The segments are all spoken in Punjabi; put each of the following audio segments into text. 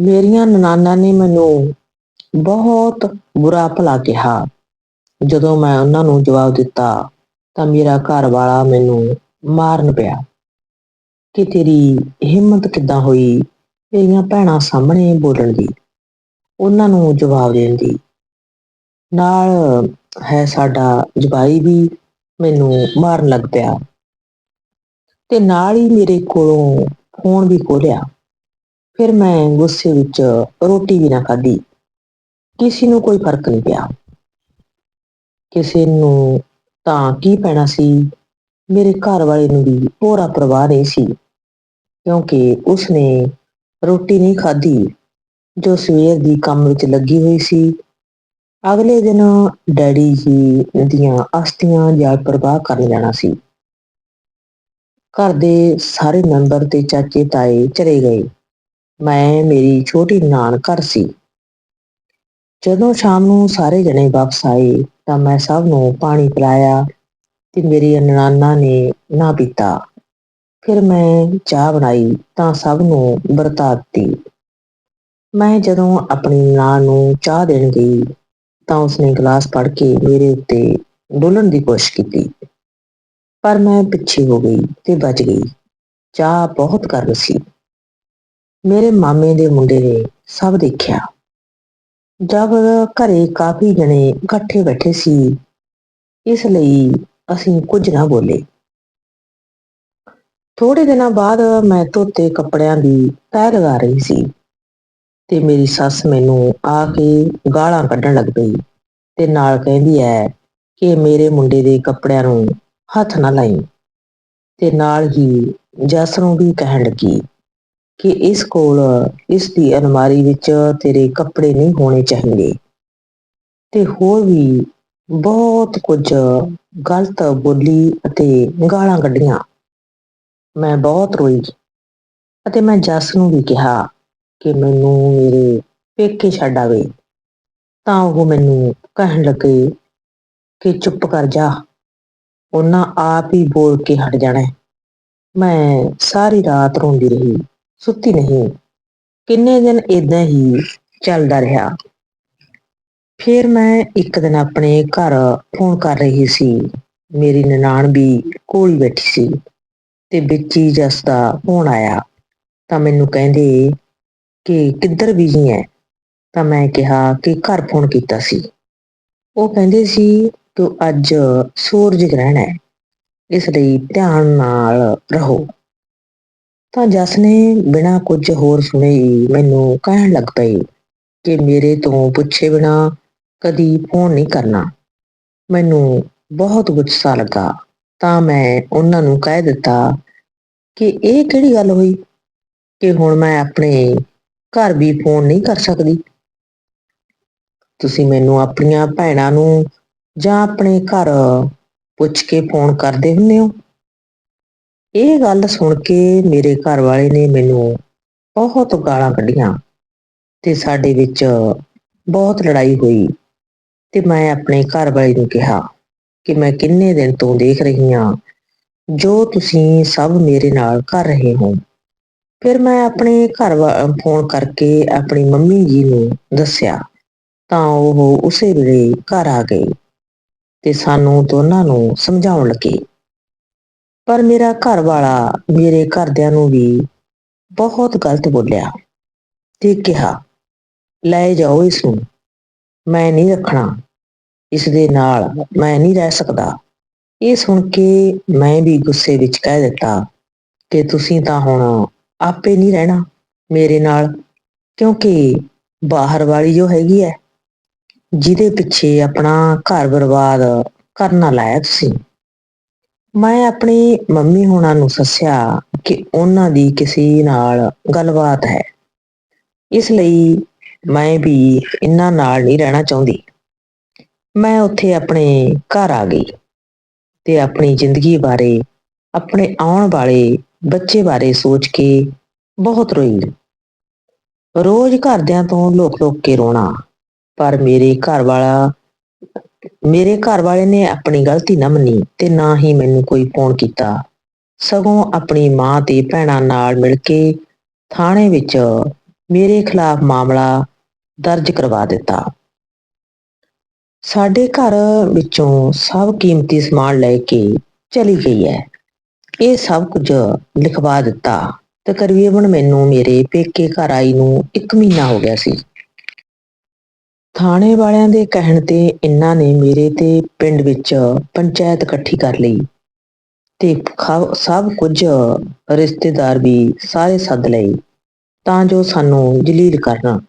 ਮੇਰੀਆਂ ਨਨਾਣਾਂ ਨੇ ਮੈਨੂੰ ਬਹੁਤ ਬੁਰਾ ਭਲਾ ਕਿਹਾ। ਜਦੋਂ ਮੈਂ ਉਹਨਾਂ ਨੂੰ ਜਵਾਬ ਦਿੱਤਾ, ਤਾਂ ਮੇਰਾ ਘਰ ਵਾਲਾ ਮੈਨੂੰ ਮਾਰਨ ਪਿਆ। ਕਿ ਤੇਰੀ ਹਿੰਮਤ ਕਿੱਦਾਂ ਹੋਈ? ਤੇਰੀਆਂ ਭੈਣਾਂ ਸਾਹਮਣੇ ਬੋਲਣ ਦੀ। ਉਹਨਾਂ ਨੂੰ ਜਵਾਬ ਦੇਣ ਦੀ। ਨਾਲ ਹੈ ਸਾਡਾ ਜਵਾਈ ਵੀ ਮੈਨੂੰ ਮਾਰਨ ਲੱਗ ਪਿਆ। ਤੇ ਨਾਲ ਹੀ ਮੇਰੇ ਕੋਲੋਂ ਫੋਨ ਵੀ ਖੋਲਿਆ ਫਿਰ ਮੈਂ ਗੁੱਸੇ ਵਿੱਚ ਰੋਟੀ ਵੀ ਨਾ ਖਾਧੀ। ਕਿਸੇ ਨੂੰ ਕੋਈ ਫ਼ਰਕ ਨਹੀਂ ਪਿਆ। ਕਿਸੇ ਨੂੰ ਤਾਂ ਕੀ ਪੈਣਾ ਸੀ? ਮੇਰੇ ਘਰ ਵਾਲੇ ਨੂੰ ਵੀ ਪੂਰਾ ਪਰਵਾਹ ਨਹੀਂ ਸੀ। ਕਿਉਂਕਿ ਉਸਨੇ ਰੋਟੀ ਨਹੀਂ ਖਾਧੀ, ਜੋ ਸਵੇਰ ਦੀ ਕੰਮ ਵਿੱਚ ਲੱਗੀ ਹੋਈ ਸੀ। ਅਗਲੇ ਦਿਨ ਡੈਡੀ ਜੀ ਦੀਆਂ ਅਸਥੀਆਂ ਜਾਂ ਪ੍ਰਵਾਹ ਕਰਨ ਜਾਣਾ ਸੀ। ਘਰ ਦੇ ਸਾਰੇ ਮੈਂਬਰ ਤੇ ਚਾਚੇ ਤਾਏ ਚਲੇ ਗਏ। ਮੈਂ ਮੇਰੀ ਛੋਟੀ ਨਾਨ ਘਰ ਸੀ। ਜਦੋਂ ਸ਼ਾਮ ਨੂੰ ਸਾਰੇ ਜਣੇ ਵਾਪਸ ਆਏ ਤਾਂ ਮੈਂ ਸਭ ਨੂੰ ਪਾਣੀ ਪਿਲਾਇਆ ਤੇ ਮੇਰੀ ਨਨਾਨਾ ਨੇ ਨਾ ਪੀਤਾ। ਫਿਰ ਮੈਂ ਚਾਹ ਬਣਾਈ ਤਾਂ ਸਭ ਨੂੰ ਵਰਤਾ ਦਿੱਤੀ। ਮੈਂ ਜਦੋਂ ਆਪਣੀ ਨਾਨ ਨੂੰ ਚਾਹ ਦੇਣ ਗਈ ਤਾਂ ਉਸਨੇ ਗਲਾਸ ਫੜ ਕੇ ਮੇਰੇ ਉੱਤੇ ਡੋਲਣ ਦੀ ਕੋਸ਼ਿਸ਼ ਕੀਤੀ। ਪਰ ਮੈਂ ਪਿੱਛੇ ਹੋ ਗਈ ਤੇ ਬਚ ਗਈ। ਚਾਹ ਬਹੁਤ ਗਰਮ ਸੀ। ਮੇਰੇ ਮਾਮੇ ਦੇ ਮੁੰਡੇ ਨੇ ਸਭ ਦੇਖਿਆ। ਜਦ ਘਰੇ ਕਾਫੀ ਜਣੇ ਇਕੱਠੇ ਬੈਠੇ ਸੀ, ਇਸ ਲਈ ਅਸੀਂ ਕੁਝ ਨਾ ਬੋਲੇ। ਥੋੜੇ ਦਿਨਾਂ ਬਾਅਦ ਮੈਂ ਧੋਤੇ ਕੱਪੜਿਆਂ ਦੀ ਤੈਅ ਲਗਾ ਰਹੀ ਸੀ ਤੇ ਮੇਰੀ ਸੱਸ ਮੈਨੂੰ ਆ ਕੇ ਗਾਲਾਂ ਕੱਢਣ ਲੱਗ ਪਈ ਤੇ ਨਾਲ ਕਹਿੰਦੀ ਹੈ ਕਿ ਮੇਰੇ ਮੁੰਡੇ ਦੇ ਕੱਪੜਿਆਂ ਨੂੰ ਹੱਥ ਨਾ ਲਾਈ। ਤੇ ਨਾਲ ਹੀ ਜਸ ਨੂੰ ਵੀ ਕਹਿਣ ਲੱਗੀ ਕਿ ਇਸ ਕੋਲ, ਇਸ ਦੀ ਅਲਮਾਰੀ ਵਿੱਚ ਤੇਰੇ ਕੱਪੜੇ ਨਹੀਂ ਹੋਣੇ ਚਾਹੀਦੇ। ਤੇ ਹੋਰ ਵੀ ਬਹੁਤ ਕੁਝ ਗਲਤ ਬੋਲੀ ਅਤੇ ਗਾਲਾਂ ਕੱਢੀਆਂ। ਮੈਂ ਬਹੁਤ ਰੋਈ ਅਤੇ ਮੈਂ ਜੱਸ ਨੂੰ ਵੀ ਕਿਹਾ ਕਿ ਮੈਨੂੰ ਮੇਰੇ ਪੇਕੇ ਛੱਡ ਆਵੇ। ਤਾਂ ਉਹ ਮੈਨੂੰ ਕਹਿਣ ਲੱਗੇ ਕਿ ਚੁੱਪ ਕਰ ਜਾ। ਉਹਨਾਂ ਆਪ ਹੀ ਬੋਲ ਕੇ ਹਟ ਜਾਣਾ। ਮੈਂ ਸਾਰੀ ਰਾਤ ਰੋਂਦੀ ਰਹੀ। ਸੁੱਤੀ ਨਹੀਂ। ਕਿੰਨੇ ਦਿਨ ਇਦਾਂ ਹੀ ਚੱਲਦਾ ਰਿਹਾ। ਫਿਰ ਮੈਂ ਇੱਕ ਦਿਨ ਆਪਣੇ ਘਰ ਫੋਨ ਕਰ ਰਹੀ ਸੀ। ਮੇਰੀ ਨਨਾਣ ਵੀ ਕੋਲ ਹੀ ਬੈਠੀ ਸੀ ਤੇ ਵਿੱਚ ਹੀ ਜਸ ਦਾ ਫੋਨ ਆਇਆ। ਤਾਂ ਮੈਨੂੰ ਕਹਿੰਦੇ ਕਿ ਕਿੱਧਰ ਬਿਜ਼ੀ ਹੈ ਤਾਂ ਮੈਂ ਕਿਹਾ ਕਿ ਘਰ ਫੋਨ ਕੀਤਾ ਸੀ। ਉਹ ਕਹਿੰਦੇ ਸੀ ਕਿ ਅੱਜ ਸੂਰਜ ਗ੍ਰਹਿਣ ਹੈ ਇਸ ਲਈ ਧਿਆਨ ਨਾਲ ਰਹੋ। ਤਾਂ ਜਸ ਨੇ ਬਿਨਾਂ ਕੁਝ ਹੋਰ ਸੁਣੇ ਹੀ ਮੈਨੂੰ ਕਹਿਣ ਲੱਗ ਪਈ ਕਿ ਮੇਰੇ ਤੋਂ ਪੁੱਛੇ ਬਿਨਾਂ ਕਦੀ ਫੋਨ ਨਹੀਂ ਕਰਨਾ। ਮੈਨੂੰ ਬਹੁਤ ਗੁੱਸਾ ਲੱਗਾ, ਤਾਂ ਮੈਂ ਉਹਨਾਂ ਨੂੰ ਕਹਿ ਦਿੱਤਾ ਕਿ ਇਹ ਕਿਹੜੀ ਗੱਲ ਹੋਈ? ਕਿ ਹੁਣ ਮੈਂ ਆਪਣੇ ਘਰ ਵੀ ਫੋਨ ਨਹੀਂ ਕਰ ਸਕਦੀ। ਤੁਸੀਂ ਮੈਨੂੰ ਆਪਣੀਆਂ ਭੈਣਾਂ ਨੂੰ ਜਾਂ ਆਪਣੇ ਘਰ ਪੁੱਛ ਕੇ ਫੋਨ ਕਰਦੇ ਹੁੰਦੇ ਹੋ? ਇਹ ਗੱਲ ਸੁਣ ਕੇ ਮੇਰੇ ਘਰ ਵਾਲੇ ਨੇ ਮੈਨੂੰ ਬਹੁਤ ਗਾਲਾਂ ਕੱਢੀਆਂ ਤੇ ਸਾਡੇ ਵਿੱਚ ਬਹੁਤ ਲੜਾਈ ਹੋਈ ਤੇ ਮੈਂ ਆਪਣੇ ਘਰ ਵਾਲੇ ਨੂੰ ਕਿਹਾ ਕਿ ਮੈਂ ਕਿੰਨੇ ਦਿਨ ਤੋਂ ਦੇਖ ਰਹੀ ਹਾਂ, ਜੋ ਤੁਸੀਂ ਸਭ ਮੇਰੇ ਨਾਲ ਕਰ ਰਹੇ ਹੋ। ਫਿਰ ਮੈਂ ਆਪਣੇ ਘਰ ਫੋਨ ਕਰਕੇ ਆਪਣੀ ਮੰਮੀ ਜੀ ਨੂੰ ਦੱਸਿਆ, ਤਾਂ ਉਹ ਉਸੇ ਵੇਲੇ ਘਰ ਆ ਗਏ ਤੇ ਸਾਨੂੰ ਦੋਨਾਂ ਨੂੰ ਸਮਝਾਉਣ ਲੱਗੇ। ਪਰ ਮੇਰਾ ਘਰ ਵਾਲਾ ਮੇਰੇ ਘਰਦਿਆਂ ਨੂੰ ਵੀ ਬਹੁਤ ਗਲਤ ਬੋਲਿਆ ਤੇ ਕਿਹਾ, ਲੈ ਜਾਓ ਇਸ ਨੂੰ ਮੈਂ ਨਹੀਂ ਰੱਖਣਾ ਇਸ ਦੇ ਨਾਲ ਮੈਂ ਨਹੀਂ ਰਹਿ ਸਕਦਾ। ਇਹ ਸੁਣ ਕੇ ਮੈਂ ਵੀ ਗੁੱਸੇ ਵਿੱਚ ਕਹਿ ਦਿੱਤਾ ਕਿ ਤੁਸੀਂ ਤਾਂ ਹੁਣ ਆਪੇ ਨਹੀਂ ਰਹਿਣਾ ਮੇਰੇ ਨਾਲ, ਕਿਉਂਕਿ ਬਾਹਰ ਵਾਲੀ ਜੋ ਹੈਗੀ ਹੈ, ਜਿਹਦੇ ਪਿੱਛੇ ਆਪਣਾ ਘਰ ਬਰਬਾਦ ਕਰਨਾ ਲਾਇਆ ਤੁਸੀਂ ਮੈਂ ਆਪਣੀ ਮੰਮੀ ਹੋਣਾ ਨੂੰ ਸੱਸਿਆ ਕਿ ਉਹਨਾਂ ਦੀ ਕਿਸੇ ਨਾਲ ਗੱਲਬਾਤ ਹੈ। ਇਸ ਲਈ ਮੈਂ ਵੀ ਇਹਨਾਂ ਨਾਲ ਨਹੀਂ ਰਹਿਣਾ ਚਾਹੁੰਦੀ। ਮੈਂ ਉੱਥੇ ਆਪਣੇ ਘਰ ਆ ਗਈ ਤੇ ਆਪਣੀ ਜ਼ਿੰਦਗੀ ਬਾਰੇ, ਆਪਣੇ ਆਉਣ ਵਾਲੇ ਬੱਚੇ ਬਾਰੇ ਸੋਚ ਕੇ ਬਹੁਤ ਰੋਈ। ਰੋਜ਼ ਘਰਦਿਆਂ ਤੋਂ ਲੁਕ ਲੁਕ ਕੇ ਰੋਣਾ, ਪਰ ਮੇਰੇ ਘਰ ਵਾਲਾ ਮੇਰੇ ਘਰ ਵਾਲੇ ਨੇ ਆਪਣੀ ਗਲਤੀ ਨਾ ਮੰਨੀ ਤੇ ਨਾ ਹੀ ਮੈਨੂੰ ਕੋਈ ਫੋਨ ਕੀਤਾ। ਸਗੋਂ ਆਪਣੀ ਮਾਂ ਤੇ ਭੈਣਾਂ ਨਾਲ ਮਿਲ ਕੇ ਥਾਣੇ ਵਿੱਚ ਮੇਰੇ ਖਿਲਾਫ ਮਾਮਲਾ ਦਰਜ ਕਰਵਾ ਦਿੱਤਾ। ਸਾਡੇ ਘਰ ਵਿੱਚੋਂ ਸਭ ਕੀਮਤੀ ਸਮਾਨ ਲੈ ਕੇ ਚਲੀ ਗਈ ਹੈ। ਇਹ ਸਭ ਕੁਝ ਲਿਖਵਾ ਦਿੱਤਾ। ਤਕਰੀਬਨ ਮੈਨੂੰ ਮੇਰੇ ਪੇਕੇ ਘਰ ਆਈ ਨੂੰ ਇੱਕ ਮਹੀਨਾ ਹੋ ਗਿਆ ਸੀ। ਥਾਣੇ ਵਾਲਿਆਂ ਦੇ ਕਹਿਣ ਤੇ ਇਹਨਾਂ ਨੇ ਮੇਰੇ ਤੇ ਪਿੰਡ ਵਿੱਚ ਪੰਚਾਇਤ ਇਕੱਠੀ ਕਰ ਲਈ ਤੇ ਖ- ਸਭ ਕੁਝ ਰਿਸ਼ਤੇਦਾਰ ਵੀ ਸਾਰੇ ਸੱਦ ਲਏ ਤਾਂ ਜੋ ਸਾਨੂੰ ਜਲੀਲ ਕਰਨ।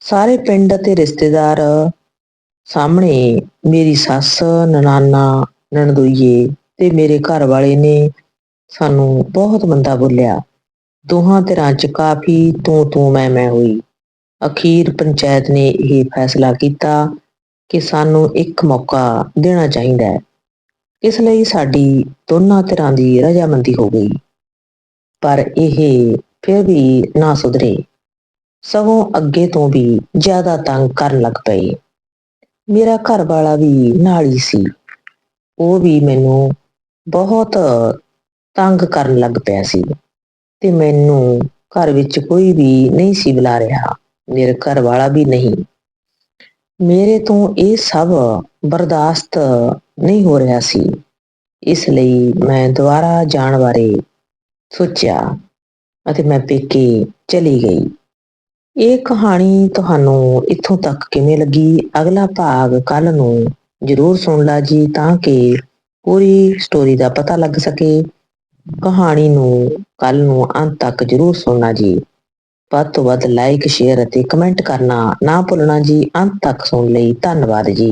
ਸਾਰੇ ਪਿੰਡ ਅਤੇ ਰਿਸ਼ਤੇਦਾਰ ਸਾਹਮਣੇ ਮੇਰੀ ਸੱਸ, ਨਨਾਨਾ, ਨਣਦੋਈਏ ਤੇ ਮੇਰੇ ਘਰ ਵਾਲੇ ਨੇ ਸਾਨੂੰ ਬਹੁਤ ਮੰਦਾ ਬੋਲਿਆ। ਦੋਹਾਂ ਧਿਰਾਂ 'ਚ ਕਾਫੀ ਤੂੰ ਤੂੰ ਮੈਂ ਮੈਂ ਹੋਈ। ਅਖੀਰ ਪੰਚਾਇਤ ਨੇ ਇਹ ਫੈਸਲਾ ਕੀਤਾ ਕਿ ਸਾਨੂੰ ਇੱਕ ਮੌਕਾ ਦੇਣਾ ਚਾਹੀਦਾ ਹੈ। ਇਸ ਲਈ ਸਾਡੀ ਦੋਨਾਂ ਧਿਰਾਂ ਦੀ ਰਜਾਮੰਦੀ ਹੋ ਗਈ। ਪਰ ਇਹ ਫਿਰ ਵੀ ਨਾ ਸੁਧਰੇ। ਸਗੋਂ ਅੱਗੇ ਤੋਂ ਵੀ ਜ਼ਿਆਦਾ ਤੰਗ ਕਰਨ ਲੱਗ ਪਏ। ਮੇਰਾ ਘਰ ਵਾਲਾ ਵੀ ਨਾਲ ਹੀ ਸੀ। ਉਹ ਵੀ ਮੈਨੂੰ ਬਹੁਤ ਤੰਗ ਕਰਨ ਲੱਗ ਪਿਆ ਸੀ। ਤੇ ਮੈਨੂੰ ਘਰ ਵਿੱਚ ਕੋਈ ਵੀ ਨਹੀਂ ਸੀ ਬੁਲਾ ਰਿਹਾ। ਮੇਰੇ ਘਰ ਵਾਲਾ ਵੀ ਨਹੀਂ। ਮੇਰੇ ਤੋਂ ਇਹ ਸਭ ਬਰਦਾਸ਼ਤ ਨਹੀਂ ਹੋ ਰਿਹਾ ਸੀ। ਇਸ ਲਈ ਮੈਂ ਦੁਬਾਰਾ ਜਾਣ ਬਾਰੇ ਸੋਚਿਆ ਅਤੇ ਮੈਂ ਪੇਕੇ ਚਲੀ ਗਈ। ਇਹ ਕਹਾਣੀ ਤੁਹਾਨੂੰ ਇੱਥੋਂ ਤੱਕ ਕਿਵੇਂ ਲੱਗੀ? ਅਗਲਾ ਭਾਗ ਕੱਲ ਨੂੰ ਜ਼ਰੂਰ ਸੁਣ ਲਾ ਜੀ ਤਾਂ ਕਿ ਪੂਰੀ ਸਟੋਰੀ ਦਾ ਪਤਾ ਲੱਗ ਸਕੇ। ਕਹਾਣੀ ਨੂੰ ਕੱਲ ਨੂੰ ਅੰਤ ਤੱਕ ਜ਼ਰੂਰ ਸੁਣਨਾ ਜੀ। ਵੱਧ ਤੋਂ ਵੱਧ ਲਾਈਕ ਸ਼ੇਅਰ ਅਤੇ ਕਮੈਂਟ ਕਰਨਾ ਨਾ ਭੁੱਲਣਾ ਜੀ। ਅੰਤ ਤੱਕ ਸੁਣਨ ਲਈ। ਧੰਨਵਾਦ ਜੀ।